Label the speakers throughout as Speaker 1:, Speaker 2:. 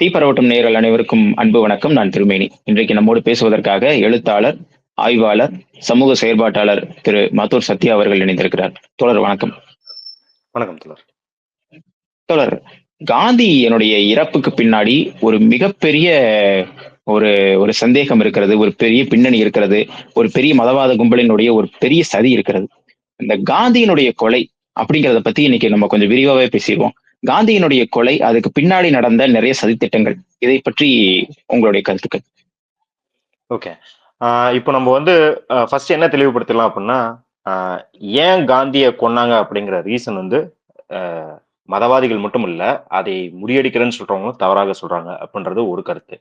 Speaker 1: தீப்பரவட்டும் நேயர்கள் அனைவருக்கும் அன்பு வணக்கம். நான் திருமேனி. இன்றைக்கு நம்மோடு பேசுவதற்காக எழுத்தாளர் ஆய்வாளர் சமூக செயற்பாட்டாளர் திரு மத்தூர் சத்யா அவர்கள் இணைந்திருக்கிறார். தோழர் வணக்கம்.
Speaker 2: வணக்கம் தோழர்.
Speaker 1: தோழர் காந்தியினுடைய இறப்புக்கு பின்னாடி ஒரு மிகப்பெரிய ஒரு ஒரு சந்தேகம் இருக்கிறது ஒரு பெரிய பின்னணி இருக்கிறது ஒரு பெரிய மதவாத கும்பலினுடைய ஒரு பெரிய சதி இருக்கிறது. இந்த காந்தியினுடைய கொலை அப்படிங்கிறத பத்தி இன்னைக்கு நம்ம கொஞ்சம் விரிவாவே பேசிடுவோம். காந்தியினுடைய கொலை அதுக்கு பின்னாடி நடந்த நிறைய சதித்திட்டங்கள். இதை பற்றி உங்களுடைய கருத்துக்கள்?
Speaker 2: ஓகே. இப்போ நம்ம வந்து ஃபர்ஸ்ட் என்ன தெளிவுபடுத்தலாம் அப்படின்னா ஏன் காந்தியை கொன்னாங்க அப்படிங்கிற ரீசன் வந்து மதவாதிகள் மட்டும் இல்ல அதை முறியடிக்கிறேன்னு சொல்றவங்களும் தவறாக சொல்றாங்க அப்படின்றது ஒரு கருத்து.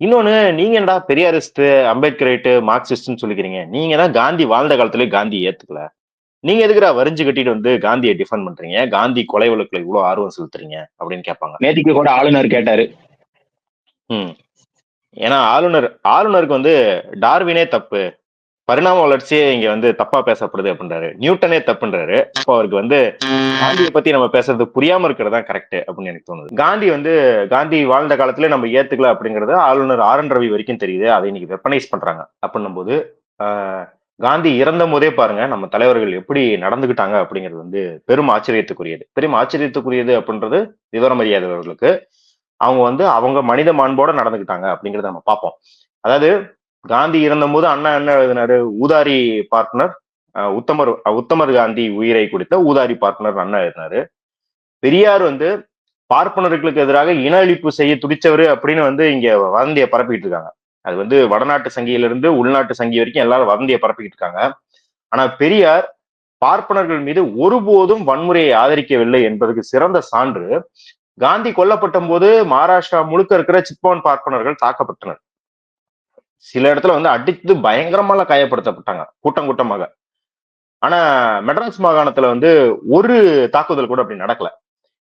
Speaker 2: இன்னொன்னு நீங்க என்னடா பெரியாரிஸ்ட் அம்பேத்கரைட்டு மார்க்சிஸ்ட்னு சொல்லிக்கிறீங்க. நீங்க தான் காந்தி வாழ்ந்த காலத்துல காந்தி ஏத்துக்கல. நீங்க எதுக்குடா வரிஞ்சு கட்டிட்டு வந்து காந்தியை டிஃபெண்ட் பண்றீங்க? காந்தி கொலை வழக்குல இவ்வளவு ஆர்வம் செலுத்துறீங்க அப்படின்னு கேட்பாங்க.
Speaker 1: நேற்றுக்கு கூட ஆளுநர் கேட்டாரு.
Speaker 2: ம். ஏன்னா ஆளுநர் ஆளுநருக்கு வந்து டார்வினே தப்பு. பரிணாம வளர்ச்சியே இங்க வந்து தப்பா பேசப்படுது அப்படின்றாரு. நியூட்டனே தப்புன்றாரு. அப்போ அவருக்கு வந்து காந்தியை பத்தி நம்ம பேசுறது புரியாம இருக்கிறது தான் கரெக்ட் அப்படின்னு எனக்கு தோணுது. காந்தி வந்து காந்தி வாழ்ந்த காலத்துல நம்ம ஏத்துக்கல அப்படிங்கறது ஆளுநர் ஆர் என் ரவி வரைக்கும் தெரியுது. அதை இன்னைக்கு வெப்பனைஸ் பண்றாங்க. அப்படின்னும் போது ஆஹ், காந்தி இறந்த போதே பாருங்க நம்ம தலைவர்கள் எப்படி நடந்துகிட்டாங்க அப்படிங்கிறது வந்து பெரும் ஆச்சரியத்துக்குரியது. பெரும் ஆச்சரியத்துக்குரியது அப்படின்றது விவரம் அறியாதவர்களுக்கு அவங்க வந்து அவங்க மனித மாண்போட நடந்துக்கிட்டாங்க அப்படிங்கறத நம்ம பார்ப்போம். அதாவது காந்தி இறந்தபோது அண்ணா என்ன எழுதினாரு? ஊதாரி பார்ட்னர் உத்தமர் உத்தமர் காந்தி உயிரை கொடுத்த ஊதாரி பார்ட்னர் அண்ணா எழுதினாரு. பெரியார் வந்து பார்ப்பனர்களுக்கு எதிராக இன அழிப்பு செய்ய துடிச்சவர் அப்படின்னு வந்து இங்க வதந்தியை பரப்பிட்டு இருக்காங்க. அது வந்து வடநாட்டு சங்கியிலிருந்து உள்நாட்டு சங்கி வரைக்கும் எல்லாரும் வதந்தியை பரப்பிக்கிட்டு இருக்காங்க. ஆனா பெரியார் பார்ப்பனர்கள் மீது ஒருபோதும் வன்முறையை ஆதரிக்கவில்லை என்பதற்கு சிறந்த சான்று. காந்தி கொல்லப்பட்ட போது மகாராஷ்டிரா முழுக்க இருக்கிற சிப்பான் பார்ப்பனர்கள் தாக்கப்பட்டனர். சில இடத்துல வந்து அடித்து பயங்கரமால காயப்படுத்தப்பட்டாங்க கூட்டம் கூட்டமாக. ஆனா மெட்ராஸ் மாகாணத்துல வந்து ஒரு தாக்குதல் கூட அப்படி நடக்கல.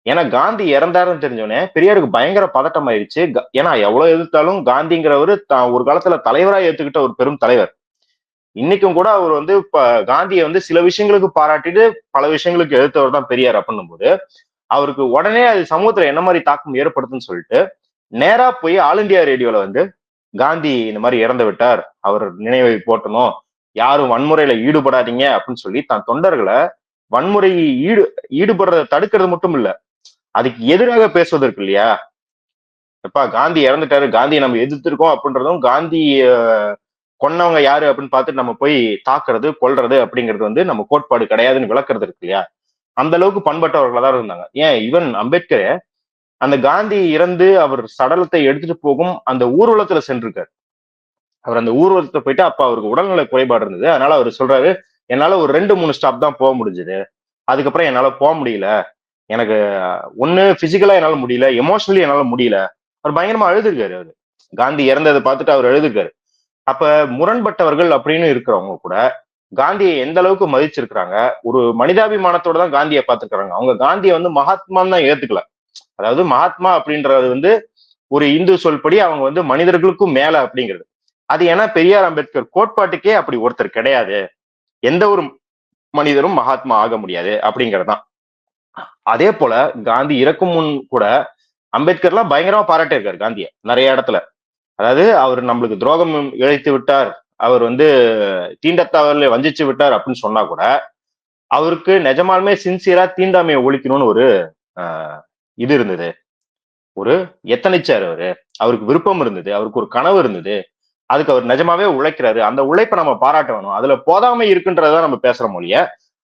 Speaker 2: ஏன்னா காந்தி இறந்தாருன்னு தெரிஞ்சோடனே பெரியாருக்கு பயங்கர பதட்டம் ஆயிடுச்சு. ஏன்னா எவ்வளவு எதிர்த்தாலும் காந்திங்கிறவர் தான் ஒரு காலத்துல தலைவரா ஏத்துக்கிட்ட ஒரு பெரும் தலைவர். இன்னைக்கும் கூட அவர் வந்து இப்ப காந்தியை வந்து சில விஷயங்களுக்கு பாராட்டிட்டு பல விஷயங்களுக்கு எதிர்த்தவர் தான் பெரியார் அப்படின்னும் போது அவருக்கு உடனே அது சமூகத்துல என்ன மாதிரி தாக்கம் ஏற்படுத்துன்னு சொல்லிட்டு நேரா போய் ஆல் இந்தியா ரேடியோல வந்து காந்தி இந்த மாதிரி இறந்து விட்டார். அவர் நினைவை போட்டணும் யாரும் வன்முறையில ஈடுபடாதீங்க அப்படின்னு சொல்லி தன் தொண்டர்களை வன்முறை ஈடு ஈடுபடுறத தடுக்கிறது மட்டும் இல்ல அதுக்கு எதிராக பேசுவதற்கு இல்லையா? எப்பா காந்தி இறந்துட்டாரு காந்தியை நம்ம எதிர்த்திருக்கோம் அப்படின்றதும் காந்தி கொன்னவங்க யாரு அப்படின்னு பார்த்துட்டு நம்ம போய் தாக்குறது கொல்றது அப்படிங்கிறது வந்து நம்ம கோட்பாடு கிடையாதுன்னு விளக்குறது இருக்கு இல்லையா? அந்த அளவுக்கு பண்பட்டவர்களா தான் இருந்தாங்க. ஏன்? ஈவன் அம்பேத்கர் அந்த காந்தி இறந்து அவர் சடலத்தை எடுத்துட்டு போகும் அந்த ஊர்வலத்துல சென்றிருக்காரு. அவர் அந்த ஊர்வலத்துல போயிட்டு அப்ப அவருக்கு உடல்நல குறைபாடு இருந்தது. அதனால அவர் சொல்றாரு என்னால ஒரு ரெண்டு மூணு ஸ்டாப் தான் போக முடிஞ்சது. அதுக்கப்புறம் என்னால போக முடியல. எனக்கு ஒன்று பிசிக்கலா என்னால முடியல எமோஷனலி என்னால முடியல. அவர் பயங்கரமா அழுதுருக்காரு அவரு. காந்தி இறந்ததை பார்த்துட்டு அவர் எழுதுக்காரு அப்ப முரண்பட்டவர்கள் அப்படின்னு இருக்கிறவங்க கூட காந்தியை எந்த அளவுக்கு மதிச்சிருக்கிறாங்க? ஒரு மனிதாபிமானத்தோட தான் காந்தியை பார்த்துருக்குறாங்க அவங்க காந்தியை வந்து மகாத்மான்னு தான் ஏத்துக்கல. அதாவது மகாத்மா அப்படின்றது வந்து ஒரு இந்து சொல்படி அவங்க வந்து மனிதர்களுக்கும் மேல அப்படிங்கிறது. அது ஏன்னா பெரியார் அம்பேத்கர் கோட்பாட்டுக்கே அப்படி ஒருத்தர் கிடையாது. எந்த ஒரு மனிதரும் மகாத்மா ஆக முடியாது அப்படிங்கறதுதான் அதே போல காந்தி இறக்கும் முன் கூட அம்பேத்கர்லாம் பயங்கரமா பாராட்டியிருக்காரு காந்தியை நிறைய இடத்துல. அதாவது அவர் நம்மளுக்கு துரோகம் இழைத்து விட்டார் அவர் வந்து தீண்டத்தவர்களை வஞ்சிச்சு விட்டார் அப்படின்னு சொன்னா கூட அவருக்கு நிஜமாலுமே சின்சியரா தீண்டாமையை ஒழிக்கணும்னு ஒரு ஆஹ், இது இருந்தது. ஒரு எத்தனைச்சார் அவரு? அவருக்கு விருப்பம் இருந்தது அவருக்கு ஒரு கனவு இருந்தது. அதுக்கு அவர் நிஜமாவே உழைக்கிறாரு. அந்த உழைப்பை நம்ம பாராட்ட வேணும் அதுல போதாமை இருக்குன்றத நம்ம பேசுற மொழிய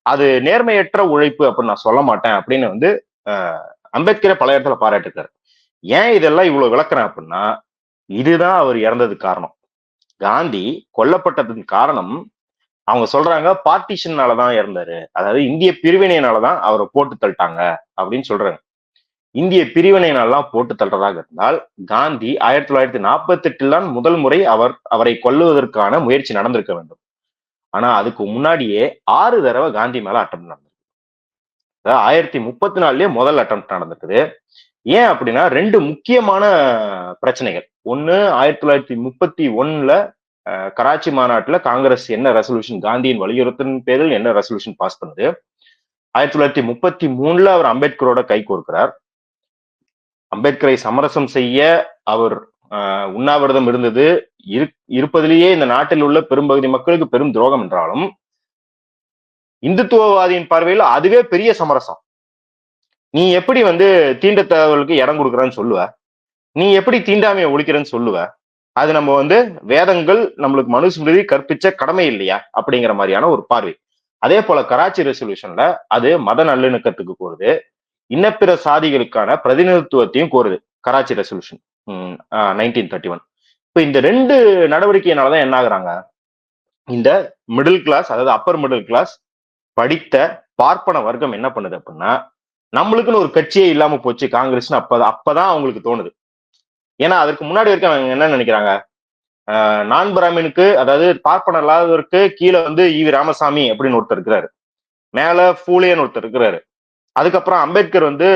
Speaker 2: அது நேர்மையற்ற உழைப்பு அப்படின்னு நான் சொல்ல மாட்டேன் அப்படின்னு வந்து ஆஹ், அம்பேத்கரை பல இடத்துல பாராட்டிருக்காரு ஏன் இதெல்லாம் இவ்வளவு விளக்குறேன் அப்படின்னா இதுதான் அவர் இறந்தது காரணம். காந்தி கொல்லப்பட்டதன் காரணம் அவங்க சொல்றாங்க பார்ட்டிஷன்னாலதான் இறந்தாரு. அதாவது இந்திய பிரிவினையினாலதான் அவரை போட்டு தள்ளிட்டாங்க அப்படின்னு சொல்றாங்க. இந்திய பிரிவினையினாலாம் போட்டு தள்ளுறதாக இருந்தால் காந்தி ஆயிரத்தி தொள்ளாயிரத்தி நாற்பத்தி எட்டில் தான் முதல் முறை அவர் அவரை கொல்லுவதற்கான முயற்சி நடந்திருக்க வேண்டும். ஆனா அதுக்கு முன்னாடியே ஆறு தடவை காந்தி மேல அட்டம் நடந்திருக்கு. அதாவது ஆயிரத்தி முப்பத்தி நாலுலயே முதல் அட்டம் நடந்திருக்குது. ஏன் அப்படின்னா ரெண்டு முக்கியமான பிரச்சனைகள். ஒன்னு ஆயிரத்தி தொள்ளாயிரத்தி முப்பத்தி ஒன்னுல கராச்சி மாநாட்டுல காங்கிரஸ் என்ன ரெசல்யூஷன் காந்தியின் வலியுறுத்தின் பேரில் என்ன ரெசல்யூஷன் பாஸ் பண்ணுது? ஆயிரத்தி தொள்ளாயிரத்தி முப்பத்தி மூணுல அவர் அம்பேத்கரோட கை கோர்க்கிறார். அம்பேத்கரை சமரசம் செய்ய அவர் உண்ணாவிரதம் இருந்தது. இருப்பதிலேயே இந்த நாட்டில் உள்ள பெரும்பகுதி மக்களுக்கு பெரும் துரோகம் என்றாலும் இந்துத்துவவாதியின் பார்வையில் அதுவே பெரிய சமரசம். நீ எப்படி வந்து தீண்டத்தவர்களுக்கு இடம் கொடுக்குறன்னு சொல்லுவ? நீ எப்படி தீண்டாமையை ஒழிக்கிறன்னு சொல்லுவ? அது நம்ம வந்து வேதங்கள் நம்மளுக்கு மனுஸ்மிருதி கற்பிச்ச கடமை இல்லையா? அப்படிங்கிற மாதிரியான ஒரு பார்வை. அதே போல கராச்சி ரெசல்யூஷன்ல அது மத நல்லிணக்கத்துக்கு கோருது இன்னப்பிற சாதிகளுக்கான பிரதிநிதித்துவத்தையும் கோருது Karachi resolution nineteen thirty one இப்போ இந்த ரெண்டு நடவடிக்கையினாலதான் என்ன ஆகுறாங்க இந்த மிடில் கிளாஸ் அதாவது அப்பர் மிடில் கிளாஸ் படித்த பார்ப்பன வர்க்கம் என்ன பண்ணுது அப்படின்னா நம்மளுக்குன்னு ஒரு கட்சியே இல்லாம போச்சு காங்கிரஸ்னு அப்ப அப்பதான் அவங்களுக்கு தோணுது. ஏன்னா அதற்கு முன்னாடி வரைக்கும் அவங்க என்ன நினைக்கிறாங்க? ஆஹ் நான் பிராமினுக்கு அதாவது பார்ப்பன இல்லாதவருக்கு கீழே வந்து வி ராமசாமி அப்படின்னு ஒருத்தர் இருக்கிறாரு. மேல ஃபூலேன்னு ஒருத்தர் இருக்கிறாரு. அதுக்கப்புறம் அம்பேத்கர் வந்து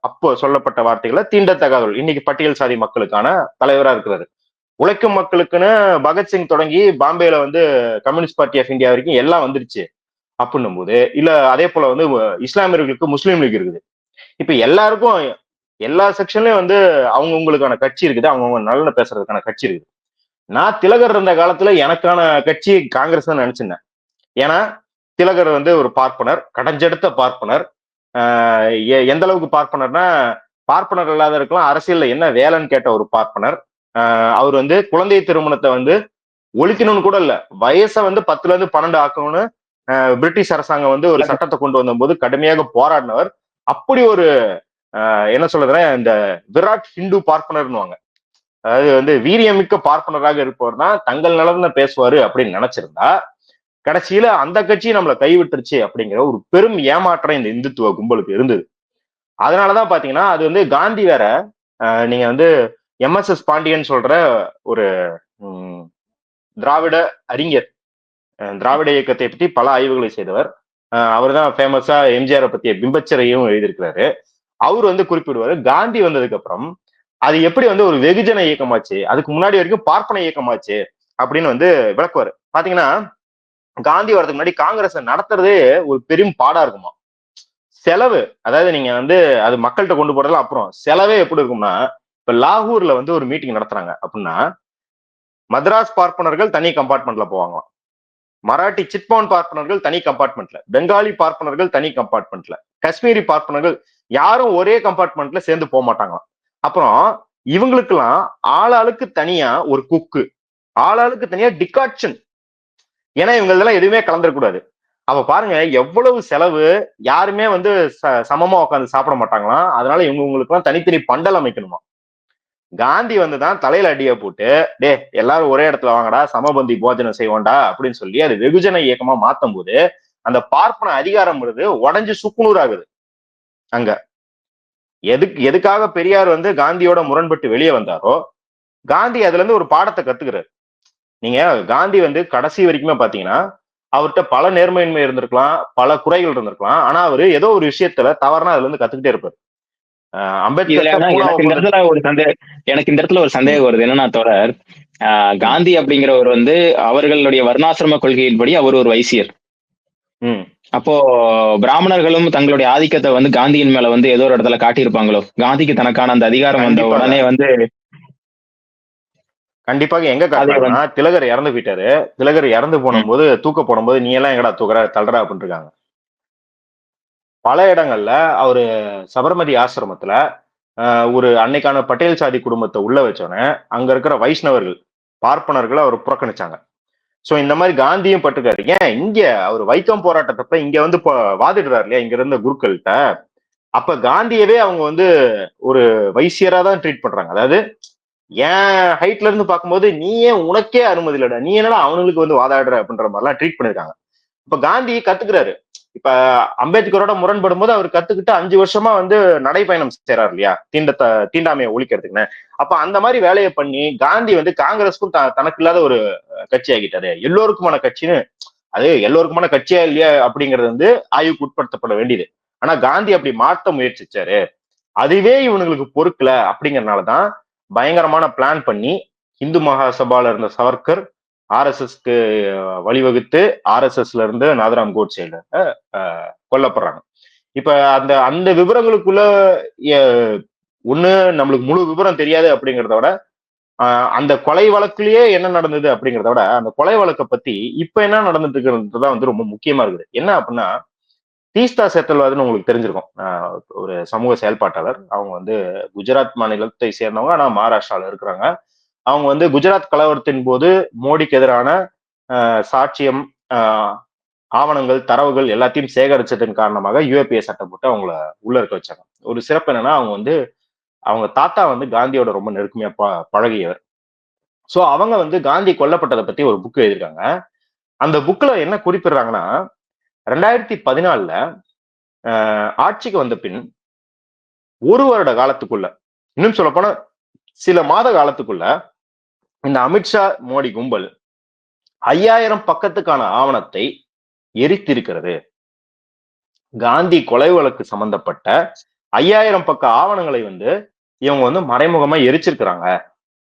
Speaker 2: அப்போ சொல்லப்பட்ட வார்த்தைகளை தீண்டத்தகாதவர்கள் இன்னைக்கு பட்டியல் சாதி மக்களுக்கான தலைவரா இருக்கிறாரு. உழைக்கும் மக்களுக்குன்னு பகத்சிங் தொடங்கி பாம்பேல வந்து கம்யூனிஸ்ட் பார்ட்டி ஆஃப் இந்தியா வரைக்கும் எல்லாம் வந்துருச்சு அப்படின்னும் போது இல்ல அதே போல வந்து இஸ்லாமியர்களுக்கு முஸ்லீம் லீக் இருக்குது. இப்ப எல்லாருக்கும் எல்லா செக்ஷன்லயும் வந்து அவங்கவுங்களுக்கான கட்சி இருக்குது அவங்கவுங்க நல்ல பேசுறதுக்கான கட்சி இருக்குது. நான் திலகர் இருந்த காலத்துல எனக்கான கட்சி காங்கிரஸ் தான் நினைச்சிருந்தேன். ஏன்னா திலகர் வந்து ஒரு பார்ப்பனர் கடைஞ்செடுத்த பார்ப்பனர். எ- எந்த அளவுக்கு பார்ப்பனர்னா பார்ப்பனர் இருக்கலாம் அரசியல்ல என்ன வேலைன்னு கேட்ட ஒரு பார்ப்பனர். அவர் வந்து குழந்தை திருமணத்தை வந்து ஒழிக்கணும்னு கூட இல்ல. வயசை வந்து பத்துல இருந்து பன்னெண்டு ஆக்கணும்னு பிரிட்டிஷ் அரசாங்கம் வந்து ஒரு சட்டத்தை கொண்டு வந்தபோது கடுமையாக போராடினவர். அப்படி ஒரு என்ன சொல்றதுன்னா இந்த விராட் ஹிந்து பார்ப்பனர்னுவாங்க அதாவது வந்து வீரியமிக்க பார்ப்பனராக இருப்பவர் தான் தங்கள் நலன் பேசுவாரு அப்படின்னு நினைச்சிருந்தா கடைசியில அந்த கட்சி நம்மளை கைவிட்டுருச்சு அப்படிங்கிற ஒரு பெரும் ஏமாற்றம் இந்த இந்துத்துவ கும்பலுக்கு இருந்தது. அதனாலதான் பாத்தீங்கன்னா அது வந்து காந்தி வேற ஆஹ் நீங்க வந்து எம்எஸ்எஸ் பாண்டியன் சொல்ற ஒரு உம், திராவிட அறிஞர். திராவிட இயக்கத்தை பற்றி பல ஆய்வுகளை செய்தவர். அவர் தான் ஃபேமஸா எம்ஜிஆரை பத்திய பிம்பச்சரையும் எழுதியிருக்கிறாரு. அவர் வந்து குறிப்பிடுவாரு காந்தி வந்ததுக்கு அப்புறம் அது எப்படி வந்து ஒரு வெகுஜன இயக்கமாச்சு அதுக்கு முன்னாடி வரைக்கும் பார்ப்பன இயக்கமாச்சு அப்படின்னு வந்து விளக்குவாரு. பாத்தீங்கன்னா காந்தி வரதுக்கு முன்னாடி காங்கிரஸ் நடத்துறதே ஒரு பெரும் பாடா இருக்குமா? செலவு அதாவது நீங்க வந்து அது மக்கள்கிட்ட கொண்டு போறதுல அப்புறம் செலவே எப்படி இருக்கும்னா இப்ப லாகூர்ல வந்து ஒரு மீட்டிங் நடத்துறாங்க அப்படின்னா மദ്രാஸ் பார்ப்பனர்கள் தனி கம்பார்ட்மெண்ட்ல போவாங்களாம். மராட்டி சிட்பவுன் பார்ப்பனர்கள் தனி கம்பார்ட்மெண்ட்ல பெங்காலி பார்ப்பனர்கள் தனி கம்பார்ட்மெண்ட்ல காஷ்மீரி பார்ப்பனர்கள் யாரும் ஒரே கம்பார்ட்மெண்ட்ல சேர்ந்து போக மாட்டாங்களாம். அப்புறம் இவங்களுக்கெல்லாம் ஆளாளுக்கு தனியா ஒரு குக்கு ஆளாளுக்கு தனியா டிகாட்சன் ஏன்னா இவங்க இதெல்லாம் எதுவுமே கலந்துடக்கூடாது அப்ப பாருங்க எவ்வளவு செலவு யாருமே வந்து ச- சமமா உட்காந்து சாப்பிட மாட்டாங்களாம். அதனால இவங்க இவங்களுக்குலாம் தனித்தனி பண்டல் அமைக்கணுமா காந்தி வந்து தான் தலையில அடிய போட்டு டே எல்லாரும் ஒரே இடத்துல வாங்கடா சமபந்தி போஜனம் செய்வோம்டா அப்படின்னு சொல்லி அது வெகுஜன இயக்கமா மாத்தும் போது அந்த பார்ப்பன அதிகாரம் உடஞ்சு சுக்குநூறு ஆகுது. அங்க. எதுக்கு எதுக்காக பெரியார் வந்து காந்தியோட முரண்பட்டு வெளியே வந்தாரோ காந்தி அதுல இருந்து ஒரு பாடத்தை கத்துக்கிறாரு. நீங்க காந்தி வந்து கடைசி வரைக்குமே பாத்தீங்கன்னா அவர்கிட்ட பல நேர்மையின்மை இருந்திருக்கலாம் பல குறைகள் இருந்திருக்கலாம் ஆனா அவரு ஏதோ ஒரு விஷயத்துல தவறுனா அதுல இருந்து கத்துக்கிட்டே இருப்பாரு. அம்பேத்கர்
Speaker 1: ஒரு சந்தேகம் எனக்கு இந்த இடத்துல ஒரு சந்தேகம் வருது. என்னன்னா தோழர் ஆஹ் காந்தி அப்படிங்கிறவர் வந்து அவர்களுடைய வர்ணாசிரம கொள்கையின்படி அவர் ஒரு வைசியர். அப்போ பிராமணர்களும் தங்களுடைய ஆதிக்கத்தை வந்து காந்தியின் மேல வந்து ஏதோ ஒரு இடத்துல காட்டியிருப்பாங்களோ? காந்திக்கு தனக்கான அந்த அதிகாரம் வந்த. உடனே வந்து
Speaker 2: கண்டிப்பாக. எங்க காட்டுறாங்கன்னா திலகர் இறந்து போயிட்டாரு. திலகர் இறந்து போனும்போது தூக்க போடும்போது நீ எல்லாம் எங்கடா தூக்குற தள்ளுற அப்படின்னு இருக்காங்க. பல இடங்கள்ல அவரு சபர்மதி ஆசிரமத்துல ஆஹ், ஒரு அன்னைக்கான பட்டேல் சாதி குடும்பத்தை உள்ள வச்சோன்னே அங்க இருக்கிற வைஷ்ணவர்கள் பார்ப்பனர்களை அவர் புறக்கணிச்சாங்க. சோ இந்த மாதிரி காந்தியும் பட்டுக்காரு ஏன்? இங்க அவர் வைக்கம் போராட்டத்தப்ப இங்க வந்து இப்போ வாதிடுறாரு இல்லையா? இங்க இருந்த குருக்கள்கிட்ட. அப்ப காந்தியவே அவங்க வந்து ஒரு வைசியரா தான் ட்ரீட் பண்றாங்க. அதாவது என் ஹைட்ல இருந்து பார்க்கும்போது நீ ஏன் உனக்கே அனுமதி இல்லடா? நீ என்னடா அவனுங்களுக்கு வந்து வாதாடுற அப்படின்ற மாதிரிலாம் ட்ரீட் பண்ணிருக்காங்க. இப்ப காந்தி கத்துக்கிறாரு. இப்ப அம்பேத்கரோட முரண்படும் போது அவர் கத்துக்கிட்டு அஞ்சு வருஷமா வந்து நடைப்பயணம் செய்யறாரு இல்லையா? தீண்ட தீண்டாமையை ஒழிக்கிறதுக்குன்னு. அப்ப அந்த மாதிரி வேலையை பண்ணி காந்தி வந்து காங்கிரஸ்க்கும் த- தனக்கு இல்லாத ஒரு கட்சி ஆகிட்டாரு எல்லோருக்குமான கட்சின்னு அது எல்லோருக்குமான கட்சியா இல்லையா அப்படிங்கிறது வந்து ஆய்வுக்கு உட்படுத்தப்பட வேண்டியது. ஆனா காந்தி அப்படி மாற்ற முயற்சிச்சாரு. அதுவே இவனுங்களுக்கு பொறுக்கல அப்படிங்கறதுனாலதான் பயங்கரமான பிளான் பண்ணி இந்து மகாசபால இருந்த சவர்கர் ஆர்எஸ்எஸ்க்கு வழிவகுத்து ஆர்எஸ்எஸ்ல இருந்து நாதராம் கோட்சேல கொல்லப்படுறாங்க. இப்ப அந்த அந்த விவரங்களுக்குள்ள ஒண்ணு நம்மளுக்கு முழு விவரம் தெரியாது அப்படிங்கிறத விட அந்த கொலை வழக்குலயே என்ன நடந்தது அப்படிங்கிறத விட அந்த கொலை வழக்கை பத்தி இப்ப என்ன நடந்துட்டு இருக்கிறதுதான் வந்து ரொம்ப முக்கியமா இருக்குது. என்ன அப்படின்னா தீஸ்தா சேத்தல்வாதுன்னு உங்களுக்கு தெரிஞ்சிருக்கும். ஒரு சமூக செயல்பாட்டாளர். அவங்க வந்து குஜராத் மாநிலத்தை சேர்ந்தவங்க ஆனா மகாராஷ்டிரால இருக்கிறாங்க. அவங்க வந்து குஜராத் கலவரத்தின் போது மோடிக்கு எதிரான ஆஹ் சாட்சியம் ஆஹ் ஆவணங்கள் தரவுகள் எல்லாத்தையும் சேகரிச்சதன் காரணமாக யூஏபிஏ சட்டம் போட்டு அவங்கள உள்ள இருக்க வச்சாங்க. ஒரு சிறப்பு என்னன்னா அவங்க வந்து அவங்க தாத்தா வந்து காந்தியோட ரொம்ப நெருக்கமையா ப பழகியவர். ஸோ அவங்க வந்து காந்தி கொல்லப்பட்டதை பத்தி ஒரு புக் எழுதியிருக்காங்க. அந்த புக்கில் என்ன குறிப்பிடுறாங்கன்னா ரெண்டாயிரத்தி பதினாலுல ஆட்சிக்கு வந்த பின் ஒரு வருட காலத்துக்குள்ள இன்னும் சொல்லப்போனால் சில மாத காலத்துக்குள்ள இந்த அமித்ஷா மோடி கும்பல் ஐயாயிரம் பக்கத்துக்கான ஆவணத்தை எரித்திருக்கிறது. காந்தி கொலை வழக்கு சம்பந்தப்பட்ட ஐயாயிரம் பக்க ஆவணங்களை வந்து இவங்க வந்து மறைமுகமா எரிச்சிருக்கிறாங்க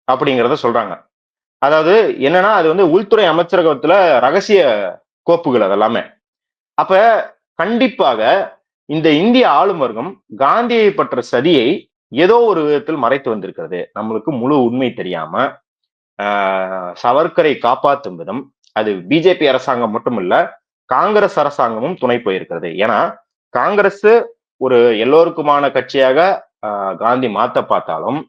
Speaker 2: அப்படிங்கிறத சொல்றாங்க. அதாவது என்னன்னா அது வந்து உள்துறை அமைச்சரகத்துல ரகசிய கோப்புகள் அதெல்லாமே. அப்ப கண்டிப்பாக இந்த இந்திய ஆளும் வர்க்கம் காந்தியை பற்ற சதியை ஏதோ ஒரு விதத்தில் மறைத்து வந்திருக்கிறது. நம்மளுக்கு முழு உண்மை தெரியாம ஆஹ் சவர்க்கரை காப்பாற்றும் விதம் அது பிஜேபி அரசாங்கம் மட்டுமல்ல காங்கிரஸ் அரசாங்கமும் துணை போயிருக்கிறது. ஏன்னா காங்கிரஸ் ஒரு எல்லோருக்குமான கட்சியாக ஆஹ் காந்தி மாத்த பார்த்தாலும்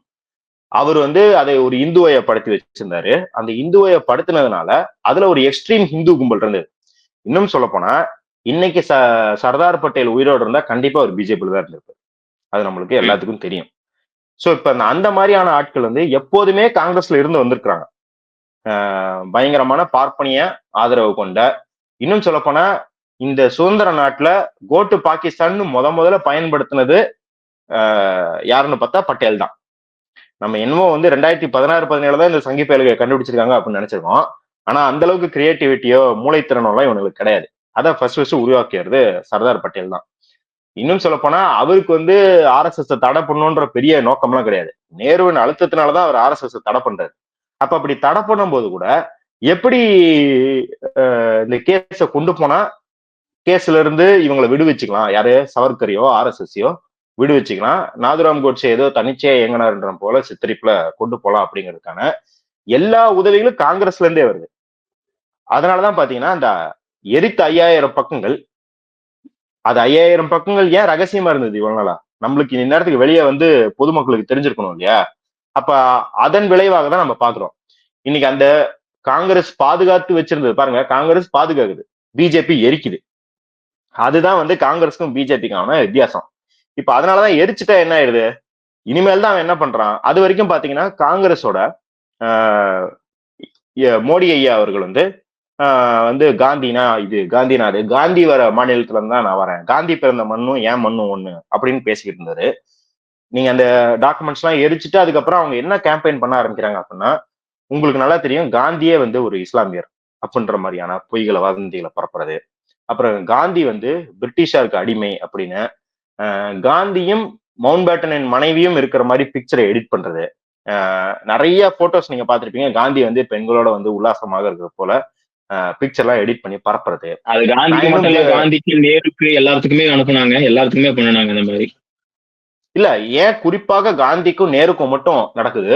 Speaker 2: அவர் வந்து அதை ஒரு இந்துவைய படுத்தி வச்சிருந்தாரு. அந்த இந்துவைய படுத்தினதுனால அதுல ஒரு எக்ஸ்ட்ரீம் ஹிந்து கும்பல் இருந்தது. இன்னும் சொல்ல போனா இன்னைக்கு ச சர்தார் பட்டேல் உயிரோடு இருந்தா கண்டிப்பா ஒரு பிஜேபியில தான் இருந்திருப்பாரு. அது நம்மளுக்கு எல்லாத்துக்கும் தெரியும். ஸோ இப்போ அந்த மாதிரியான ஆட்கள் வந்து எப்போதுமே காங்கிரஸ்ல இருந்து வந்திருக்கிறாங்க. பயங்கரமான பார்ப்பனிய ஆதரவு கொண்ட இன்னும் சொல்லப்போனா இந்த சுதந்திர நாட்டுல கோட்டு பாகிஸ்தான் முத முதல்ல பயன்படுத்தினது யாருன்னு பார்த்தா பட்டேல் தான். நம்ம என்னமோ வந்து ரெண்டாயிரத்தி பதினாறு பதினேழு தான் இந்த சங்கி பயல்களை கண்டுபிடிச்சிருக்காங்க அப்படின்னு நினைச்சிருக்கோம். ஆனா அந்த அளவுக்கு கிரியேட்டிவிட்டியோ மூளைத்திறனோ எல்லாம் கிடையாது. அதை ஃபர்ஸ்ட் ஃபர்ஸ்ட் உருவாக்கியது சர்தார் பட்டேல் தான். இன்னும் சொல்ல போனா அவருக்கு வந்து ஆர்எஸ்எஸ் தடை பண்ணுன்ற பெரிய நோக்கம்லாம் கிடையாது. நேருவின் அழுத்தத்தினாலதான் அவர் ஆர்எஸ்எஸ் தடை பண்றாரு. அப்ப அப்படி தடை பண்ணும்போது கூட எப்படி இந்த கேஸ கொண்டு போனா கேஸ்ல இருந்து இவங்களை விடுவிச்சுக்கலாம். யாரு? சவர்கரையோ ஆர்எஸ்எஸ்ஸையோ விடுவிச்சுக்கலாம். நாதுராம் கோட்ஸே ஏதோ தனிச்சையா இயங்கினார்ன்ற போல சித்தரிப்புல கொண்டு போலாம் அப்படிங்கிறதுக்கான எல்லா உதவிகளும் காங்கிரஸ்ல இருந்தே வருது. அதனாலதான் பாத்தீங்கன்னா அந்த எரித்த ஐயாயிரம் பக்கங்கள் அது ஐயாயிரம் பக்கங்கள் ஏன் ரகசியமா இருந்தது இவ்வளவு நாளா? நம்மளுக்கு இந்த நேரத்துக்கு வெளியே வந்து பொதுமக்களுக்கு தெரிஞ்சிருக்கணும் இல்லையா? அப்ப அதன் விளைவாக தான் நம்ம பாக்குறோம். இன்னைக்கு அந்த காங்கிரஸ் பாதுகாத்து வச்சிருந்தது பாருங்க காங்கிரஸ் பாதுகாக்குது. பிஜேபி எரிக்குது. அதுதான் வந்து காங்கிரஸுக்கும் பிஜேபிக்கான வித்தியாசம். இப்ப அதனாலதான் எரிச்சுட்டா என்ன ஆயிடுது? இனிமேல் தான் அவன் என்ன பண்றான்? அது வரைக்கும் பாத்தீங்கன்னா காங்கிரஸோட மோடி ஐயா அவர்கள் வந்து வந்து காந்தினா இது காந்திநாடு காந்தி வர மாநிலத்துல இருந்தா நான் வரேன். காந்தி பிறந்த மண்ணும் ஏன் மண்ணும் ஒண்ணு அப்படின்னு பேசிக்கிட்டு இருந்தாரு. நீங்க அந்த டாக்குமெண்ட்ஸ் எல்லாம் எரிச்சுட்டு அதுக்கப்புறம் அவங்க என்ன கேம்பெயின் பண்ண ஆரம்பிக்கிறாங்க அப்படின்னா உங்களுக்கு நல்லா தெரியும் காந்தியே வந்து ஒரு இஸ்லாமியர் அப்படின்ற மாதிரியான பொய்களை வதந்திகளை பரப்புறது. அப்புறம் காந்தி வந்து பிரிட்டிஷாருக்கு அடிமை அப்படின்னு காந்தியும் மவுண்ட் பேட்டனின் மனைவியும் இருக்கிற மாதிரி பிக்சரை எடிட் பண்றது. நிறைய போட்டோஸ் நீங்க பாத்திருப்பீங்க காந்தி வந்து பெண்களோட வந்து உல்லாசமாக இருக்கிற போல பிக்சர் எல்லாம் எடிட் பண்ணி பரப்புறது.
Speaker 1: அது காந்திக்கு மட்டும் இல்ல காந்திக்கு நேருக்கு எல்லாத்துக்குமே அனுப்புனாங்க. எல்லாத்துக்குமே பண்ணினாங்க இந்த மாதிரி.
Speaker 2: இல்ல ஏன் குறிப்பாக காந்திக்கும் நேருக்கும் மட்டும் நடக்குது?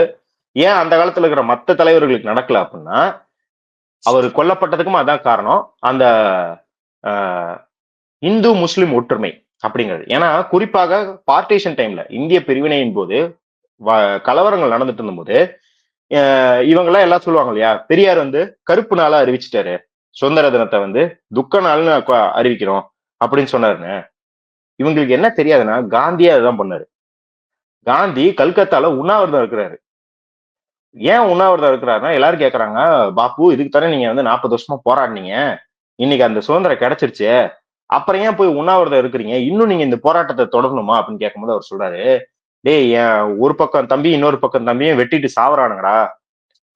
Speaker 2: ஏன் அந்த காலத்துல இருக்கிற மத்த தலைவர்களுக்கு நடக்கல அப்படின்னா அவர் கொல்லப்பட்டதுக்கும் அதான் காரணம். அந்த இந்து முஸ்லிம் ஒற்றுமை அப்படிங்கிறது. ஏன்னா குறிப்பாக பார்ட்டிஷன் டைம்ல இந்திய பிரிவினையின் போது கலவரங்கள் நடந்துட்டு இருந்தபோது இவங்கெல்லாம் எல்லாம் சொல்லுவாங்க இல்லையா பெரியார் வந்து கருப்பு நாளா அறிவிச்சிட்டாரு. சுதந்திர தினத்தை வந்து துக்க நாள்னு அறிவிக்கிறோம் அப்படின்னு சொன்னாருன்னு இவங்களுக்கு என்ன தெரியாதுன்னா காந்தியே அதுதான் பண்ணாரு. காந்தி கல்கத்தால உண்ணாவிரதம் இருக்கிறாரு. ஏன் உண்ணாவிரதம் இருக்கிறாருன்னா எல்லாரும் கேக்குறாங்க பாப்பு இதுக்கு தானே நீங்க வந்து நாற்பது வருஷமா போராடினீங்க. இன்னைக்கு அந்த சுதந்திரம் கிடைச்சிருச்சு. அப்புறம் ஏன் போய் உண்ணாவிரதம் இருக்கிறீங்க? இன்னும் நீங்க இந்த போராட்டத்தை தொடரணுமா? அப்படின்னு கேட்கும்போது அவர் சொல்றாரு டேய் என் ஒரு பக்கம் தம்பி இன்னொரு பக்கம் தம்பியும் வெட்டிட்டு சாவறானுங்கடா.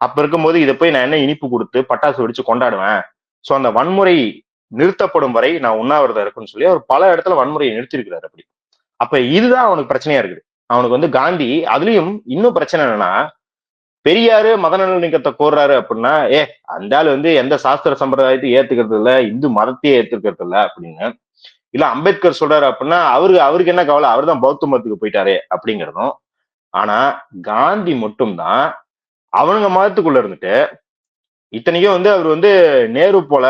Speaker 2: அப்ப இருக்கும்போது இதை போய் நான் என்ன இனிப்பு கொடுத்து பட்டாசு வெடிச்சு கொண்டாடுவேன்? சோ அந்த வன்முறை நிறுத்தப்படும் வரை நான் உண்ணாவிரதம் இருக்குன்னு சொல்லி அவர் பல இடத்துல வன்முறையை நிறுத்திருக்கிறாரு அப்படி. அப்ப இதுதான் அவனுக்கு பிரச்சனையா இருக்குது. அவனுக்கு வந்து காந்தி அதுலயும் இன்னும் பிரச்சனை என்னன்னா பெரியாரு மத நல்லிணக்கத்தை கோர்றாரு அப்படின்னா ஏ அந்த ஆள் வந்து எந்த சாஸ்திர சம்பிரதாயத்தையும் ஏத்துக்கிறது இல்ல இந்து மதத்தையே ஏத்துக்கிறது இல்ல அப்படின்னு. இல்ல அம்பேத்கர் சொல்றாரு அப்படின்னா அவருக்கு அவருக்கு என்ன கவலை? அவர் தான் பௌத்த மதத்துக்கு போயிட்டாரு அப்படிங்கிறதும். ஆனா காந்தி மட்டும்தான் அவனுங்க மதத்துக்குள்ள இருந்துட்டு இத்தனைக்கும் வந்து அவர் வந்து நேரு போல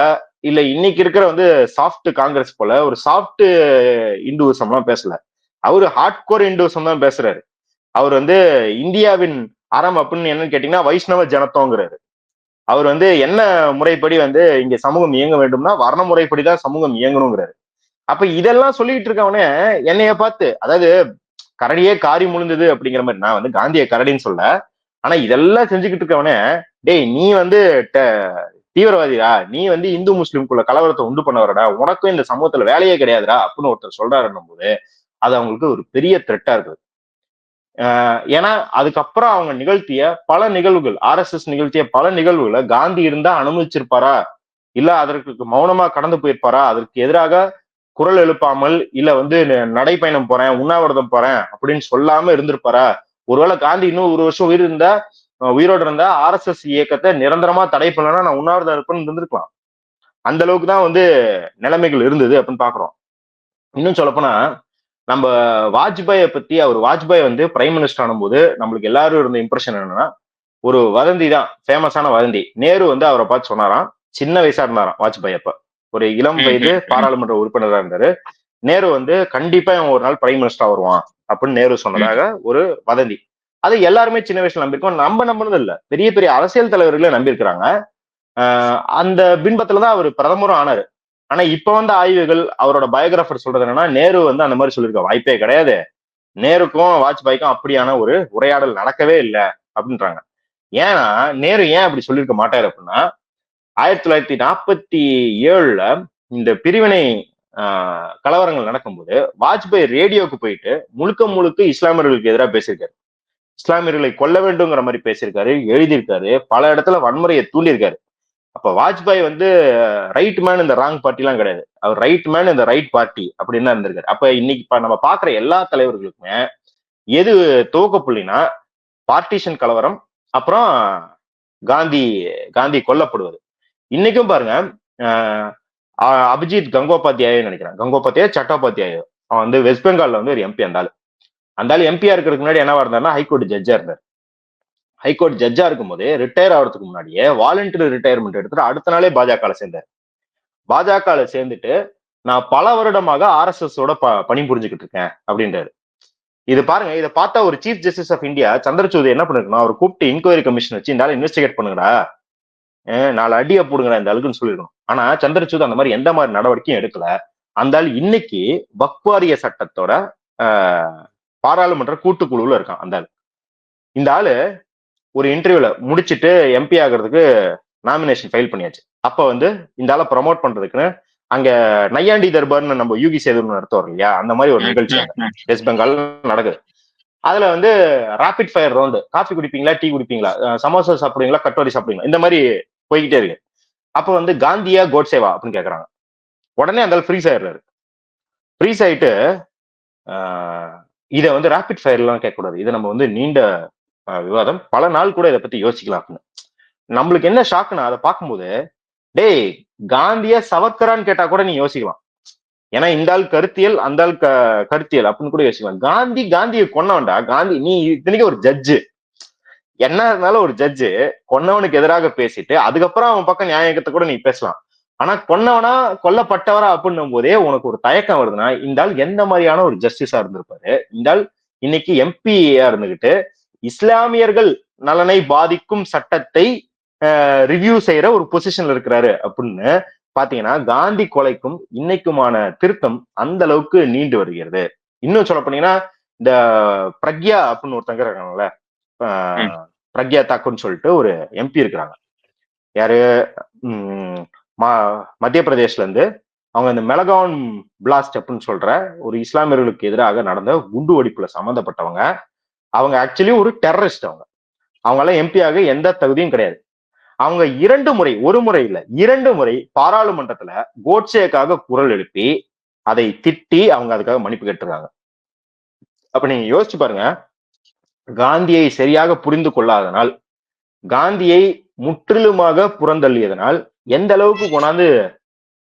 Speaker 2: இல்ல இன்னைக்கு இருக்கிற வந்து சாஃப்ட் காங்கிரஸ் போல ஒரு சாஃப்ட் இந்துவிசம் எல்லாம் பேசல. அவரு ஹார்ட் கோர் இந்துவிசம் தான் பேசுறாரு. அவர் வந்து இந்தியாவின் அறம் அப்படின்னு என்னன்னு கேட்டீங்கன்னா வைஷ்ணவ ஜனத்தோங்கிறாரு. அவர் வந்து என்ன முறைப்படி வந்து இங்க சமூகம் இயங்க வேண்டும்னா வர்ண முறைப்படி தான் சமூகம் இயங்கணுங்கிறாரு. அப்ப இதெல்லாம் சொல்லிட்டு இருக்கவனே என்னைய பார்த்து அதாவது கரடியே காரி முழுந்தது அப்படிங்கிற மாதிரி நான் வந்து காந்திய கரடின்னு சொல்ல ஆனா இதெல்லாம் செஞ்சுக்கிட்டு இருக்கவனே டேய் நீ வந்து தீவிரவாதிடா நீ வந்து இந்து முஸ்லீம்குள்ள கலவரத்தை உண்டு பண்ணவரடா உனக்கும் இந்த சமூகத்துல வேலையே கிடையாதுடா அப்படின்னு ஒருத்தர் சொல்றாருன்னும் போது அது அவங்களுக்கு ஒரு பெரிய த்ரெட்டா இருக்குது. ஏன்னா அதுக்கப்புறம் அவங்க நிகழ்த்திய பல நிகழ்வுகள் ஆர் எஸ் எஸ் நிகழ்த்திய பல நிகழ்வுகளை காந்தி இருந்தா அனுமதிச்சிருப்பாரா? இல்ல அதற்கு மௌனமா கடந்து போயிருப்பாரா? அதற்கு எதிராக குரல் எழுப்பாமல் இல்ல வந்து நடைப்பயணம் போறேன் உண்ணாவிரதம் போறேன் அப்படின்னு சொல்லாம இருந்திருப்பாரா? ஒருவேளை காந்தி இன்னும் ஒரு வருஷம் உயிர் இருந்தா உயிரோடு இருந்தா ஆர்எஸ்எஸ் இயக்கத்தை நிரந்தரமா தடை பண்ணலன்னா நான் உண்ணாவிரதம் இருப்பேன்னு இருந்திருக்கலாம். அந்த அளவுக்கு தான் வந்து நிலைமைகள் இருந்தது அப்படின்னு பாக்குறோம். இன்னும் சொல்லப்போனா நம்ம வாஜ்பாயை பத்தி அவர் வாஜ்பாய் வந்து பிரைம் மினிஸ்டர் ஆனும்போது நம்மளுக்கு எல்லாரும் இருந்த இம்ப்ரெஷன் என்னன்னா ஒரு வதந்தி தான் ஃபேமஸான வதந்தி. நேரு வந்து அவரை பார்த்து சொன்னாராம் சின்ன வயசா இருந்தாராம் வாஜ்பாய் அப்ப. ஒரு இளம் வயது பாராளுமன்ற உறுப்பினராக இருந்தாரு. நேரு வந்து கண்டிப்பா இவன் ஒரு நாள் பிரைம் மினிஸ்டரா வருவான் அப்படின்னு நேரு சொன்னதாக ஒரு வதந்தி. அது எல்லாருமே சின்ன வயசுல நம்பியிருக்கோம். நம்ம நம்பினது இல்ல. பெரிய பெரிய அரசியல் தலைவர்களே நம்பியிருக்கிறாங்க. அந்த பின்பத்துலதான் அவர் பிரதமரும் ஆனாரு. ஆனா இப்ப வந்த ஆய்வுகள் அவரோட பயோகிராஃபர் சொல்றது என்னன்னா நேரு வந்து அந்த மாதிரி சொல்லியிருக்க வாய்ப்பே கிடையாது. நேருக்கும் வாஜ்பாய்க்கும் அப்படியான ஒரு உரையாடல் நடக்கவே இல்லை அப்படின்றாங்க. ஏன்னா நேரு ஏன் அப்படி சொல்லியிருக்க மாட்டாரு அப்படின்னா ஆயிரத்தி தொள்ளாயிரத்தி நாற்பத்தி ஏழுல இந்த பிரிவினை கலவரங்கள் நடக்கும்போது வாஜ்பாய் ரேடியோவுக்கு போயிட்டு முழுக்க முழுக்க இஸ்லாமியர்களுக்கு எதிராக பேசியிருக்காரு. இஸ்லாமியர்களை கொல்ல வேண்டுங்கிற மாதிரி பேசியிருக்காரு எழுதியிருக்காரு பல இடத்துல வன்முறையை தூண்டியிருக்காரு. அப்ப வாஜ்பாய் வந்து ரைட் மேன் இந்த ராங் பார்ட்டிலாம் கிடையாது. அவர் ரைட் மேன் இந்த ரைட் பார்ட்டி அப்படின்னு தான் இருந்திருக்காரு. அப்ப இன்னைக்கு நம்ம பாக்குற எல்லா தலைவர்களுக்குமே எது துவக்க புள்ளினா பார்ட்டிஷன் கலவரம் அப்புறம் காந்தி காந்தி கொல்லப்படுவது. இன்னைக்கும் பாருங்க அபிஜித் கங்கோபாத்தியாயோ நினைக்கிறேன். கங்கோபாத்தியாய சட்டோபாத்தியாயோ அவன் வந்து வெஸ்ட் பெங்கால்ல வந்து ஒரு எம்பி அந்த அந்த ஆள் எம்பியா இருக்கிறதுக்கு முன்னாடி என்னவா இருந்தாருன்னா ஹைகோர்ட் ஜட்ஜா இருந்தார். ஹைகோர்ட் ஜட்ஜா இருக்கும் போதே ரிட்டையர் ஆகிறதுக்கு முன்னாடியே வாலண்டரி ரிட்டையர்மெண்ட் எடுத்துட்டு அடுத்த நாளே பாஜக சேர்ந்தார். பாஜக சேர்ந்துட்டு நான் பல வருடமாக ஆர் எஸ் எஸ் ஓட ப பணி புரிஞ்சுக்கிட்டு இருக்கேன் அப்படின்றாரு. இது பாருங்க இதை பார்த்தா ஒரு chief justice of India Chandrachud என்ன பண்ணிருக்கணும் அவர் கூப்பிட்டு இன்கொயரி கமிஷன் வச்சு இந்த இன்வெஸ்டிகேட் பண்ணுங்கடா. நாலு அடியை போடுங்கடா இந்த ஆளுக்குன்னு சொல்லிருக்கணும் ஆனா சந்திரசூத் அந்த மாதிரி எந்த மாதிரி நடவடிக்கையும் எடுக்கல. அந்த ஆள் இன்னைக்கு வக்வாரிய சட்டத்தோட பாராளுமன்ற கூட்டுக்குழுவுல இருக்கான் அந்த ஆள். இந்த ஆளு ஒரு இன்டர்வியூல முடிச்சுட்டு எம்பி ஆகிறதுக்கு நாமினேஷன் ஃபைல் பண்ணியாச்சு. அப்ப வந்து இந்த ஆளை ப்ரமோட் பண்றதுக்குன்னு அங்க நையாண்டி தர்பார்னு நம்ம யூகி சேது நடத்துவோம் இல்லையா அந்த மாதிரி ஒரு நிகழ்ச்சி வெஸ்ட் பெங்கால் நடக்குது. அதுல வந்து ராபிட் ஃபயர் ரவுண்டு காஃபி குடிப்பீங்களா டீ குடிப்பீங்களா சமோசா சாப்பிடுவீங்களா கட்டோரி சாப்பிடுவீங்களா இந்த மாதிரி போய்கிட்டே இருக்கு. அப்ப வந்து காந்தியா கோட்சேவா அப்படின்னு கேக்குறாங்க. உடனே அந்த ஃப்ரீஸ் ஆயிடுறாரு. ஃப்ரீஸ் ஆயிட்டு இதை வந்து ரேபிட் ஃபயர்லாம் கேட்கக்கூடாது இதை நம்ம வந்து நீண்ட விவாதம். பல நாள் கூட இதை பத்தி யோசிக்கலாம் அப்படின்னு. நம்மளுக்கு என்ன ஷாக்குன்னா அதை பார்க்கும்போது டேய் காந்தியா சவர்கரான்னு கேட்டா கூட நீ யோசிக்கலாம். ஏன்னா இந்த ஆள் கருத்தியல் அந்த ஆள் க கருத்தியல் அப்படின்னு கூட யோசிக்கலாம். காந்தி காந்தியை கொண்டவன்டா காந்தி நீ இத்தனைக்கு ஒரு ஜட்ஜு என்ன இருந்தாலும் ஒரு ஜட்ஜு கொன்னவனுக்கு எதிராக பேசிட்டு அதுக்கப்புறம் அவன் பக்கம் நியாயத்தை கூட நீ பேசலாம். ஆனா கொன்னவனா கொல்லப்பட்டவரா அப்படின்னும் போதே உனக்கு ஒரு தயக்கம் வருதுன்னா இந்த ஆள் எந்த மாதிரியான ஒரு ஜஸ்டிஸா இருந்திருப்பாரு? இந்த ஆள் இன்னைக்கு எம்பியா இருந்துகிட்டு இஸ்லாமியர்கள் நலனை பாதிக்கும் சட்டத்தை ரிவ்யூ செய்யற ஒரு பொசிஷன்ல இருக்கிறாரு அப்படின்னு பாத்தீங்கன்னா காந்தி கொலைக்கும் இன்னைக்குமான திருத்தம் அந்த அளவுக்கு நீண்டு வருகிறது. இன்னும் சொல்ல போனீங்கன்னா இந்த பிரக்யா அப்படின்னு ஒருத்தங்க இருக்காங்கல்ல பிரக்யா தாக்குன்னு சொல்லிட்டு ஒரு எம்பி இருக்கிறாங்க. யாரு? உம் மத்திய பிரதேஷ்ல இருந்து அவங்க இந்த மெலகான் பிளாஸ்ட் அப்படின்னு சொல்ற ஒரு இஸ்லாமியர்களுக்கு எதிராக நடந்த குண்டு வெடிப்புல சம்மந்தப்பட்டவங்க அவங்க ஆக்சுவலி ஒரு டெரரிஸ்ட் அவங்க. அவங்க எல்லாம் எம்பி ஆக எந்த தகுதியும் கிடையாது. அவங்க இரண்டு முறை ஒரு முறை இல்ல இரண்டு முறை பாராளுமன்றத்துல கோட்சேக்காக குரல் எழுப்பி அதை திட்டி அவங்க அதுக்காக மன்னிப்பு கேட்டுருக்காங்க. அப்ப நீங்க யோசிச்சு பாருங்க காந்தியை சரியாக புரிந்து கொள்ளாதனால் காந்தியை முற்றிலுமாக புறந்தள்ளியதனால் எந்த அளவுக்கு கொண்டாந்து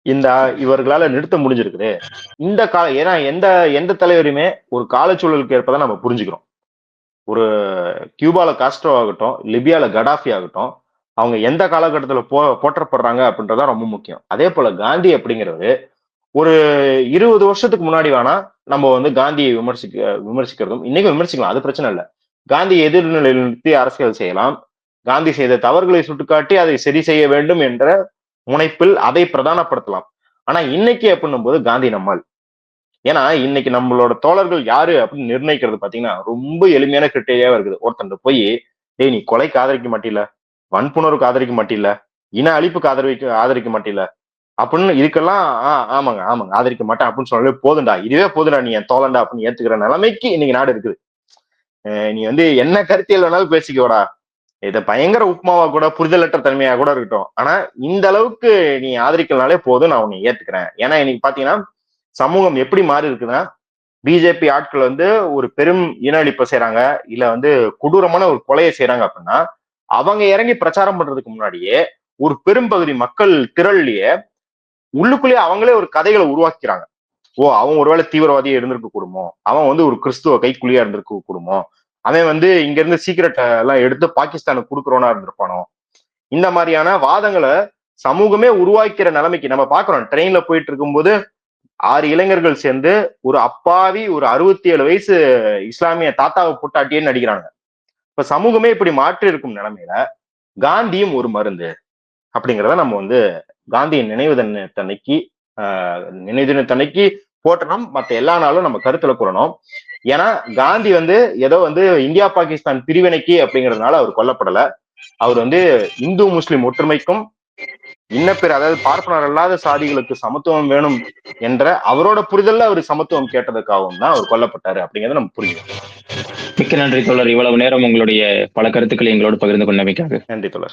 Speaker 2: இந்த இவர்களால நிறுத்த முடிஞ்சிருக்குது? இந்த கால ஏன்னா எந்த எந்த தலைவருமே ஒரு காலச்சூழலுக்கு ஏற்பதான் நம்ம புரிஞ்சுக்கிறோம். ஒரு கியூபால காஸ்ட்ரோ ஆகட்டும் லிபியால கடாஃபி ஆகட்டும் அவங்க எந்த காலகட்டத்தில் போ போற்றப்படுறாங்க அப்படின்றதான் ரொம்ப முக்கியம். அதே போல காந்தி அப்படிங்கிறது ஒரு இருபது வருஷத்துக்கு முன்னாடி வேணா நம்ம வந்து காந்தியை விமர்சிக்க விமர்சிக்கிறதும் இன்னைக்கு விமர்சிக்கலாம் அது பிரச்சனை இல்லை. காந்தி எதிர்நிலையில் நிறுத்தி அரசியல் செய்யலாம். காந்தி செய்த தவறுகளை சுட்டிக்காட்டி அதை சரி செய்ய வேண்டும் என்ற முனைப்பில் அதை பிரதானப்படுத்தலாம். ஆனா இன்னைக்கு அப்படின்னும் போது காந்தி நம்மால். ஏன்னா இன்னைக்கு நம்மளோட தோழர்கள் யாரு அப்படின்னு நிர்ணயிக்கிறது பாத்தீங்கன்னா ரொம்ப எளிமையான கிரிட்டேரியாவே இருக்குது. ஒருத்தன் போய் டேய் நீ கொலைக்கு ஆதரிக்க மாட்டில வன்புணர்வுக்கு ஆதரிக்க மாட்டில இன அழிப்புக்கு ஆதரிக்க ஆதரிக்க மாட்டில அப்படின்னு இதுக்கெல்லாம் ஆஹ் ஆமாங்க ஆமாங்க ஆதரிக்க மாட்டேன் அப்படின்னு சொன்னாலே போதுண்டா இதுவே போதுடா நீ என் தோழண்டா அப்படின்னு ஏத்துக்கிற நிலைமைக்கு இன்னைக்கு நாடு இருக்குது. நீ வந்து என்ன கருத்தியல் வேணாலும் பேசிக்கோடா. இதை பயங்கர உப்புமாவா கூட புரிதலற்ற தன்மையா கூட இருக்கட்டும். ஆனா இந்த அளவுக்கு நீ ஆதரிக்கலனாலே போதும் நான் உன்னை ஏத்துக்கிறேன். ஏன்னா இன்னைக்கு பாத்தீங்கன்னா சமூகம் எப்படி மாறி இருக்குன்னா பிஜேபி ஆட்கள் வந்து ஒரு பெரும் இன அழிப்பை செய்யறாங்க இல்ல வந்து கொடூரமான ஒரு கொலையை செய்யறாங்க அப்படின்னா அவங்க இறங்கி பிரச்சாரம் பண்றதுக்கு முன்னாடியே ஒரு பெரும்பகுதி மக்கள் திரள்லயே உள்ளுக்குள்ளேயே அவங்களே ஒரு கதைகளை உருவாக்கிறாங்க ஓ அவன் ஒருவேளை தீவிரவாதியா இருந்திருக்க கூடுமோ? அவன் வந்து ஒரு கிறிஸ்துவ கைக்குழியா இருந்திருக்க கூடுமோ? அவன் வந்து இங்க இருந்து சீக்கிரட் எல்லாம் எடுத்து பாகிஸ்தானுக்கு கொடுக்குறோனா இருந்திருப்பானோ? இந்த மாதிரியான வாதங்களை சமூகமே உருவாக்கிற நிலைமைக்கு நம்ம பாக்குறோம் ட்ரெயின்ல போயிட்டு இருக்கும்போது ஆறு இளைஞர்கள் சேர்ந்து ஒரு அப்பாவி ஒரு அறுபத்தி ஏழு வயசு இஸ்லாமிய தாத்தாவை புட்டாட்டியேன்னு நடிக்கிறாங்க. இப்ப சமூகமே இப்படி மாற்றி இருக்கும் நிலைமையில காந்தியும் ஒரு மருந்து. அப்படிங்கிறத நம்ம வந்து காந்தியின் நினைவு தன்னைக்கு ஆஹ் நினைவு தினத்தன்னைக்கு போட்டணும் மற்ற எல்லா நாளும் நம்ம கருத்துல கூறணும். ஏன்னா காந்தி வந்து ஏதோ வந்து இந்தியா பாகிஸ்தான் பிரிவினைக்கு அப்படிங்கிறதுனால அவர் கொல்லப்படல. அவர் வந்து இந்து முஸ்லிம் ஒற்றுமைக்கும் இன்னப்பிற அதாவது பார்ப்பனர் அல்லாத சாதிகளுக்கு சமத்துவம் வேணும் என்ற அவரோட புரிதல்ல அவர் சமத்துவம் கேட்டதுக்காகவும் தான் அவர் கொல்லப்பட்டாரு அப்படிங்கறத நம்ம புரிஞ்சுக்கணும்.
Speaker 1: மிக்க நன்றி தோழர். இவ்வளவு நேரம் உங்களுடைய பல கருத்துக்களை எங்களோடு பகிர்ந்து கொண்டமைக்காக.
Speaker 2: நன்றி தோழர்.